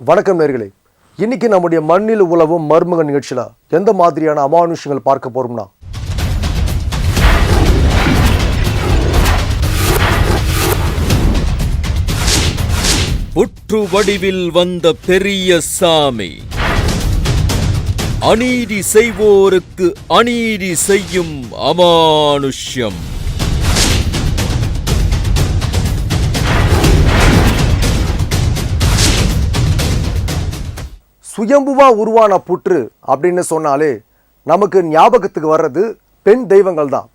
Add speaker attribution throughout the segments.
Speaker 1: வணக்கம் நேர்களே. இன்னைக்கு நம்முடைய மண்ணில் உழவும் மர்மக நிகழ்ச்சியில் எந்த மாதிரியான அமானுஷங்கள் பார்க்க போறோம்னா?
Speaker 2: புற்று வடிவில் வந்த பெரிய சாமி. அநீதி செய்வோருக்கு அநீதி செய்யும் அமானுஷ்யம்.
Speaker 1: சுயம்புவாக உருவான புற்று அப்படின்னு சொன்னாலே நமக்கு ஞாபகத்துக்கு வர்றது பெண் தெய்வங்கள் தான்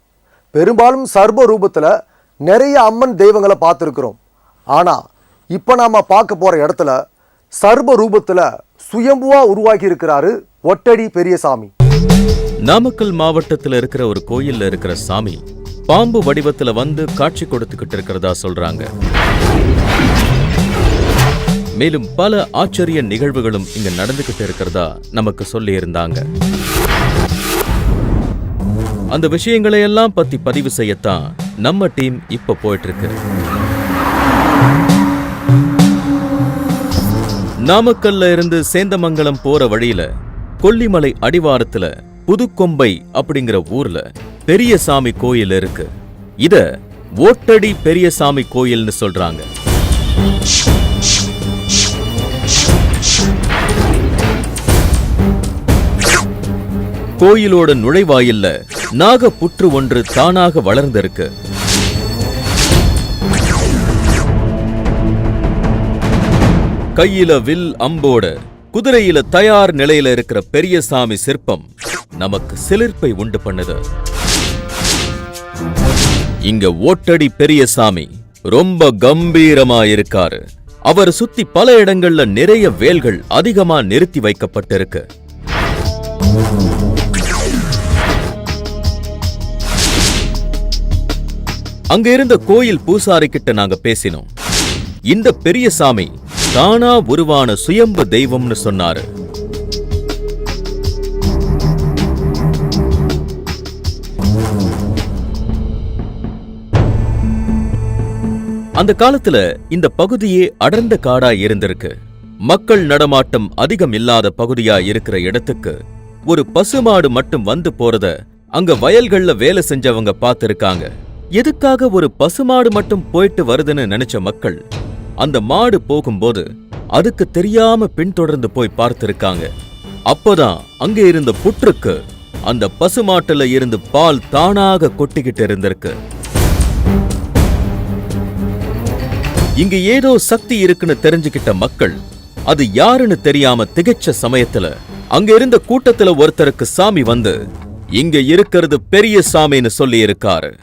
Speaker 1: பெரும்பாலும் சர்வ ரூபத்தில் நிறைய அம்மன் தெய்வங்களை பார்த்துருக்குறோம். ஆனால் இப்போ நாம் பார்க்க போகிற இடத்துல சர்வ ரூபத்தில் சுயம்புவாக உருவாகி இருக்கிறாரு ஒட்டடி பெரியசாமி.
Speaker 2: நாமக்கல் மாவட்டத்தில் இருக்கிற ஒரு கோயிலில் இருக்கிற சாமி பாம்பு வடிவத்தில் வந்து காட்சி கொடுத்துக்கிட்டு இருக்கிறதா சொல்றாங்க. மேலும் பல ஆச்சரிய நிகழ்வுகளும் இங்க நடந்துகிட்டு இருக்கிறதா நமக்கு சொல்லி இருந்தாங்க அந்த விஷயங்களை எல்லாம் பத்தி பதிவு செய்யத்தான் நம்ம டீம் இப்ப போயிட்டு இருக்கு நாமக்கல்ல இருந்து சேந்தமங்கலம் போற வழியில கொல்லிமலை அடிவாரத்துல புதுக்கொம்பை அப்படிங்கிற ஊர்ல பெரியசாமி கோயில் இருக்கு. இத ஓட்டடி பெரியசாமி கோயில்னு சொல்றாங்க. கோயிலோட நுழைவாயில்ல நாக புற்று ஒன்று தானாக வளர்ந்திருக்கு. கையில வில் அம்போட குதிரையில தயார் நிலையில இருக்கிற பெரியசாமி சிற்பம் நமக்கு சிலிர்ப்பை உண்டு பண்ணுது. இங்க ஓட்டடி பெரியசாமி ரொம்ப கம்பீரமா இருக்காரு. அவர் சுத்தி பல இடங்கள்ல நிறைய வேல்கள் அதிகமா நிறுத்தி வைக்கப்பட்டிருக்கு. அங்க இருந்த கோயில் பூசாரி கிட்ட நாங்க பேசினோம். இந்த பெரிய சாமி தானா உருவான சுயம்பு தெய்வம்னு சொன்னாரு. அந்த காலத்துல இந்த பகுதியே அடர்ந்த காடா இருந்திருக்கு. மக்கள் நடமாட்டம் அதிகம் இல்லாத பகுதியா இருக்கிற இடத்துக்கு ஒரு பசுமாடு மட்டும் வந்து போறத அங்க வயல்கள்ல வேலை செஞ்சவங்க பார்த்திருக்காங்க. எதுக்காக ஒரு பசுமாடு மட்டும் போயிட்டு வருதுன்னு நினைச்ச மக்கள் அந்த மாடு போகும்போது அதுக்கு தெரியாம பின்தொடர்ந்து போய் பார்த்திருக்காங்க. அப்போதான் அங்க இருந்த புற்றுக்கு அந்த பசுமாட்டுல இருந்து பால் தானாக கொட்டிக்கிட்டு இருந்திருக்கு. இங்க ஏதோ சக்தி இருக்குன்னு தெரிஞ்சுக்கிட்ட மக்கள் அது யாருன்னு தெரியாம திகைச்ச சமயத்துல அங்க இருந்த கூட்டத்துல ஒருத்தருக்கு சாமி வந்து இங்க இருக்கிறது பெரிய சாமின்னு சொல்லி இருக்காரு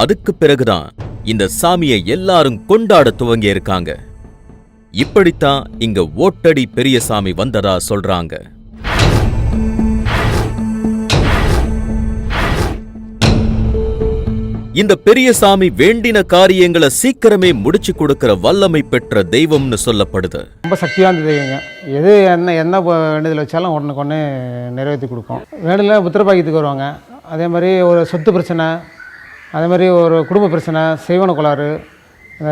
Speaker 2: அதுக்கு பிறகுதான் இந்த சாமியை எல்லாரும் கொண்டாட துவங்கி இருக்காங்க இப்படித்தான் இங்க ஓட்டடி பெரியசாமி வந்ததா சொல்றாங்க. இந்த பெரியசாமி வேண்டின காரியங்களை சீக்கிரமே முடிச்சு கொடுக்கிற வல்லமை பெற்ற தெய்வம்னு சொல்லப்படுது.
Speaker 3: ரொம்ப சக்தியான தெய்வங்க. எது என்ன என்ன ப- வேண்டுதல் வச்சாலும் உடனுக்கு ஒன்று நிறைவேற்றி கொடுக்கும். வேண்டுதல புத்திரபாக்கியத்துக்கு வருவாங்க. அதே மாதிரி ஒரு சொத்து பிரச்சனை அதே மாதிரி ஒரு குடும்ப பிரச்சனை செய்வன கோளாறு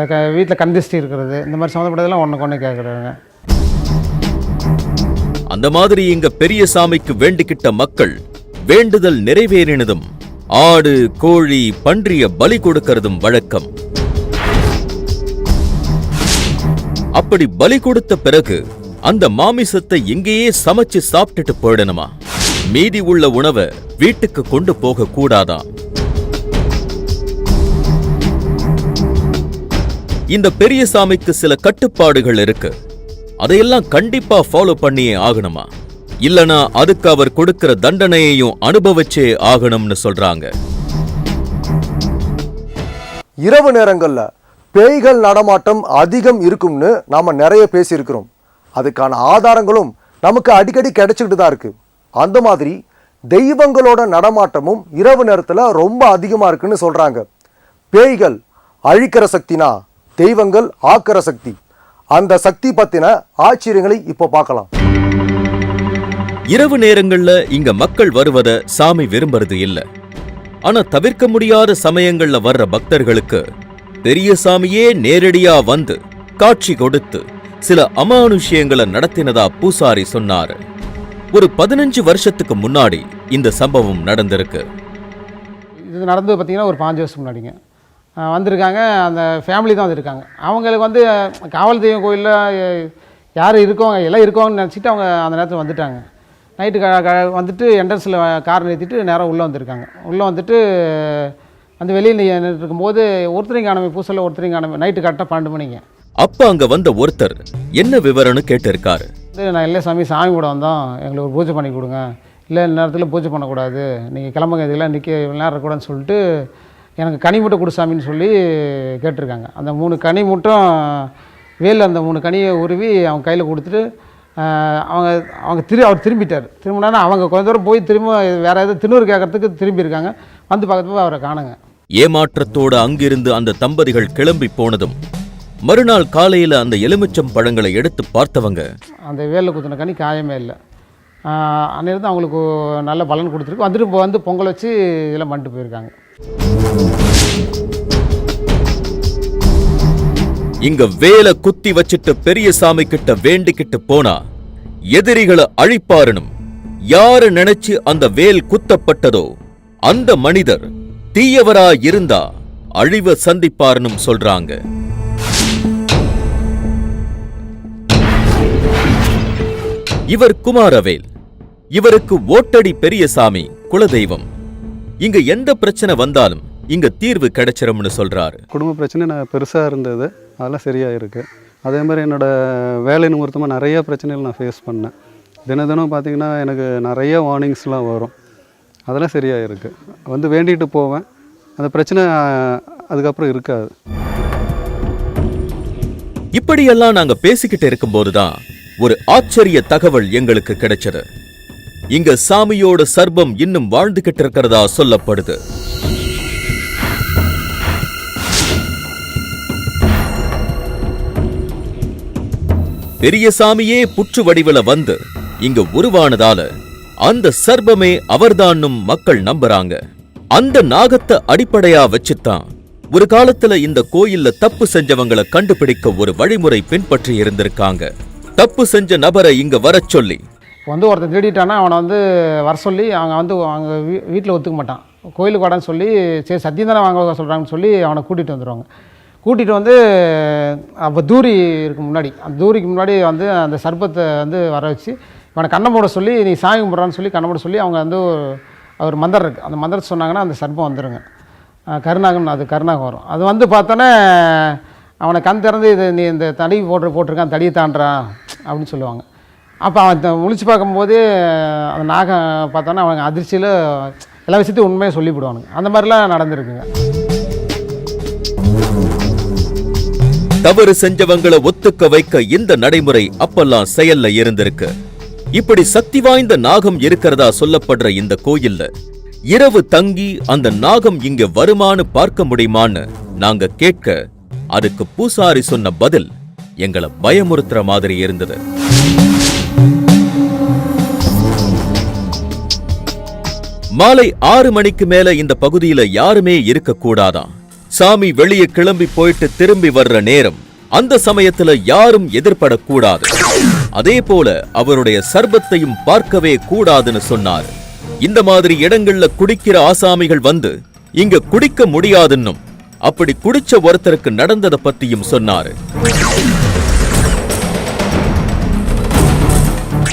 Speaker 3: க வீட்டில் கந்திஷ்டி இருக்கிறது இந்த மாதிரி சம்மந்தப்பட்டதெல்லாம் ஒன்றுக்கு ஒன்று கேட்குறாங்க
Speaker 2: அந்த மாதிரி இங்கே பெரிய சாமிக்கு வேண்டிக்கிட்ட மக்கள் வேண்டுதல் நிறைவேறினதும் ஆடு கோழி பன்றிய பலி கொடுக்கறதும் வழக்கம். அப்படி பலி கொடுத்த பிறகு அந்த மாமிசத்தை எங்கேயே சமைச்சு சாப்பிட்டுட்டு போயிடணுமா? மீதி உள்ள உணவை வீட்டுக்கு கொண்டு போக கூடாதான் இந்த பெரிய சாமிக்கு சில கட்டுப்பாடுகள் இருக்கு. அதையெல்லாம் கண்டிப்பா ஃபாலோ பண்ணியே ஆகணுமா? இல்லனா அதுக்கு அவர் கொடுக்கிற தண்டனையையும் அனுபவிச்சே ஆகணும்னு சொல்றாங்க.
Speaker 1: இரவு நேரங்களில் பேய்கள் நடமாட்டம் அதிகம் இருக்கும்னு நாம் நிறைய பேசியிருக்கிறோம். அதுக்கான ஆதாரங்களும் நமக்கு அடிக்கடி கிடைச்சிக்கிட்டு தான் இருக்கு. அந்த மாதிரி தெய்வங்களோட நடமாட்டமும் இரவு நேரத்தில் ரொம்ப அதிகமாக இருக்குன்னு சொல்கிறாங்க பேய்கள் அழிக்கிற சக்தினா தெய்வங்கள் ஆக்கிற சக்தி. அந்த சக்தி பற்றின ஆச்சரியங்களை இப்போ பார்க்கலாம்.
Speaker 2: இரவு நேரங்கள்ல இங்க மக்கள் வருவத சாமி விரும்புறது இல்ல. ஆனா தவிர்க்க முடியாத சமயங்கள்ல வர்ற பக்தர்களுக்கு பெரியசாமியே நேரடியா வந்து காட்சி கொடுத்து சில அமானுஷ்யங்களை நடத்தினதா பூசாரி சொன்னாரு. ஒரு பதினஞ்சு வருஷத்துக்கு முன்னாடி இந்த சம்பவம் நடந்திருக்கு.
Speaker 3: இது நடந்து பார்த்தீங்கன்னா ஒரு பாஞ்சு வருஷம் முன்னாடிங்க. வந்திருக்காங்க. அந்த ஃபேமிலி தான் வந்திருக்காங்க. அவங்களுக்கு வந்து காவல் தெய்வம் கோயிலில் யார் இருக்கவங்க எல்லாம் இருக்கவங்கன்னு நினச்சிட்டு அவங்க அந்த நேரத்தில் வந்துட்டாங்க. நைட்டு க க- வந்துட்டு என்ட்ரன்ஸில் கார் நிறுத்திட்டு நேராக உள்ளே வந்திருக்காங்க. உள்ளே வந்துட்டு அந்த வெளியில் இருக்கும்போது ஒருத்தரையும் காணமே பூசலில் ஒருத்தரையும் காணமே நைட்டு கரெக்டாக பன்னெண்டு மணிங்க.
Speaker 2: அப்ப அங்க வந்த ஒருத்தர் என்ன விவரம்னு கேட்டிருக்காரு?
Speaker 3: வந்து நான் இல்லை சாமி சாமி கூட வந்தோம். எங்களுக்கு ஒரு பூஜை பண்ணி கொடுங்க. இல்லை இந்த நேரத்தில் பூஜை பண்ணக்கூடாது. நீங்கள் கிளம்புங்க இதெல்லாம் நிற்க நேரம் சொல்லிட்டு எனக்கு கனி மட்டும் கொடு சாமின்னு சொல்லி கேட்டிருக்காங்க. அந்த மூணு கனி மட்டும் வேலில் அந்த மூணு கனியை உருவி அவங்க கையில் கொடுத்துட்டு அவங்க அவங்க திரு அவர் திரும்பிட்டார். திரும்பினா அவங்க கொஞ்ச தூரம் போய் திரும்ப வேறு எதாவது திருநூறு கேட்கறதுக்கு திரும்பி இருக்காங்க வந்து பார்க்கறதுக்கு அவரை காணுங்க.
Speaker 2: ஏமாற்றத்தோட அங்கிருந்து அந்த தம்பதிகள் கிளம்பி போனதும் மறுநாள் காலையில அந்த எலுமிச்சம் பழங்களை எடுத்து பார்த்தவங்க.
Speaker 3: அந்த வேலில் குத்தின கனி காயமே இல்லை. அன்னிருந்து அவங்களுக்கு நல்ல பலன் கொடுத்துருக்கு. வந்துட்டு இப்போ வந்து பொங்கல் வச்சு இதெல்லாம் பண்ணிட்டு போயிருக்காங்க.
Speaker 2: இங்க வேலை குத்தி வச்சுட்டு பெரிய சாமி கிட்ட வேண்டிக்கிட்டு போனா எதிரிகளை அழிப்பாருனும் யாரு நினைச்சு அந்த வேல் குத்தப்பட்டதோ அந்த மனிதர் தீயவரா இருந்தா அழிவ சந்திப்பாருனும் சொல்றாங்க. இவர் குமாரவேல். இவருக்கு ஓட்டடி பெரியசாமி குலதெய்வம். இங்க எந்த பிரச்சனை வந்தாலும் இங்க தீர்வு கிடைச்சிரும்னு சொல்றாரு.
Speaker 4: குடும்ப பிரச்சனை நான் பெருசாக இருந்தது. அதெல்லாம் சரியாக இருக்குது அதே மாதிரி என்னோடய வேலை நிமித்தமாக நிறைய பிரச்சனைகள் நான் ஃபேஸ் பண்ணேன். தினம் தினம் பார்த்திங்கன்னா எனக்கு நிறைய வார்னிங்ஸ்லாம் வரும். அதெல்லாம் சரியாக இருக்குது வந்து வேண்டிட்டு போவேன். அந்த பிரச்சனை அதுக்கப்புறம் இருக்காது.
Speaker 2: இப்படியெல்லாம் நாங்க பேசிக்கிட்டு இருக்கும்போதுதான் ஒரு ஆச்சரிய தகவல் எங்களுக்கு கிடைச்சது. இங்க சாமியோட சர்பம் இன்னும் வாழ்ந்துகிட்டு இருக்கிறதா சொல்லப்படுது. பெரிய சாமியே புற்று வடிவில வந்து இங்க உருவானதால அந்த சர்பமே அவர்தான்னும் மக்கள் நம்புறாங்க. அந்த நாகத்தை அடிப்படையா வச்சுத்தான் ஒரு காலத்துல இந்த கோயில்ல தப்பு செஞ்சவங்கள கண்டுபிடிக்க ஒரு வழிமுறை பின்பற்றி இருந்திருக்காங்க. தப்பு செஞ்ச நபரை இங்க வர சொல்லி.
Speaker 3: வந்து ஒருத்தன் திருடிட்டானா அவனை வந்து வர சொல்லி அவங்க வந்து அவங்க வீ வீட்டில் ஒத்துக்க மாட்டான். கோயிலுக்கு வாடான்னு சொல்லி சரி சத்தியம் தானே வாங்க சொல்கிறாங்கன்னு சொல்லி அவனை கூட்டிகிட்டு வந்துடுவாங்க கூட்டிகிட்டு வந்து அப்போ தூரி இருக்கு முன்னாடி. அந்த தூரிக்கு முன்னாடி வந்து அந்த சர்பத்தை வந்து வர வச்சு இவனை கண்ணை மூட சொல்லி நீ சாமி கும்பிட்றான்னு சொல்லி கண்ணை மூட சொல்லி அவங்க வந்து ஒரு மந்திரம் இருக்குது அந்த மந்திரத்தை சொன்னாங்கன்னா அந்த சர்பம் வந்துடுங்க கருணாகம் அது கருணாகம் வரும். அது வந்து பார்த்தோன்னே அவனை கண் திறந்து இது நீ இந்த தடி போட்டு போட்டிருக்கான் தடியை தாண்டான் அப்படின்னு சொல்லுவாங்க. அப்போ அவன் முழிச்சு பார்க்கும்போது அந்த நாகம் பார்த்தோன்னா அவங்க அதிர்ச்சியில் எல்லா விஷயத்தையும் உண்மையாக சொல்லிவிடுவானுங்க. அந்த மாதிரிலாம் நடந்திருக்குங்க.
Speaker 2: தவறு செஞ்சவங்களை ஒத்துக்க வைக்க இந்த நடைமுறை அப்பெல்லாம் செயல்ல இருந்திருக்கு. இப்படி சக்தி வாய்ந்த நாகம் இருக்கிறதா சொல்லப்படுற இந்த கோயில்ல இரவு தங்கி அந்த நாகம் இங்க வருமான்னு பார்க்க முடியுமான்னு நாங்க கேட்க அதுக்கு பூசாரி சொன்ன பதில் எங்களை பயமுறுத்துற மாதிரி இருந்தது. மாலை ஆறு மணிக்கு மேல இந்த பகுதியில யாருமே இருக்க சாமி வெளியே கிளம்பி போயிட்டு திரும்பி வர்ற நேரம் அந்த சமயத்துல யாரும் எதிர்படக்கூடாது அதே போல அவருடைய சர்பத்தையும் பார்க்கவே கூடாதுன்னு சொன்னார். இந்த மாதிரி இடங்கள்ல குடிக்கிற ஆசாமிகள் வந்து இங்க குடிக்க முடியாதுன்னும் அப்படி குடிச்ச ஒருத்தருக்கு நடந்ததை பத்தியும் சொன்னாரு.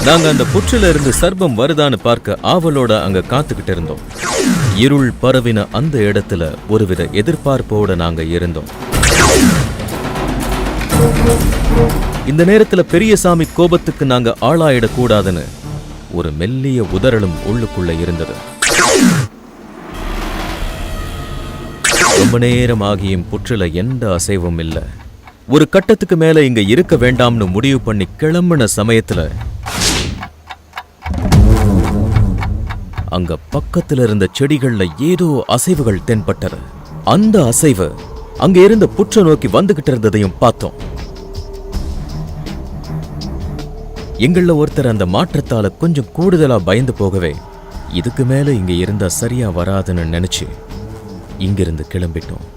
Speaker 2: நாங்க அந்த புற்றில இருந்து சர்பம் வருதான்னு பார்க்க ஆவலோட அங்க காத்துக்கிட்டு இருந்தோம். இருள் பரவின அந்த இடத்துல ஒருவித எதிர்பார்ப்போட நாங்க இருந்தோம். இந்த நேரத்துல பெரியசாமி கோபத்துக்கு நாங்க ஆளாயிடக் கூடாதுன்னு ஒரு மெல்லிய உதறலும் உள்ளுக்குள்ள இருந்தது. ரொம்ப நேரம் ஆகியும் புற்றுல எந்த அசைவும் இல்லை. ஒரு கட்டத்துக்கு மேல இங்க இருக்க வேண்டாம்னு முடிவு பண்ணி கிளம்பின சமயத்துல அங்க பக்கத்துல இருந்த செடிகள்ல ஏதோ அசைவுகள் தென்பட்டது. அந்த அசைவு அங்க இருந்த புற்ற நோக்கி வந்துகிட்டு இருந்ததையும் பார்த்தோம். எங்கள ஒருத்தர் அந்த மாற்றத்தால கொஞ்சம் கூடுதலா பயந்து போகவே இதுக்கு மேல இங்க இருந்தா சரியா வராதுன்னு நினைச்சு இங்கிருந்து கிளம்பிட்டோம்.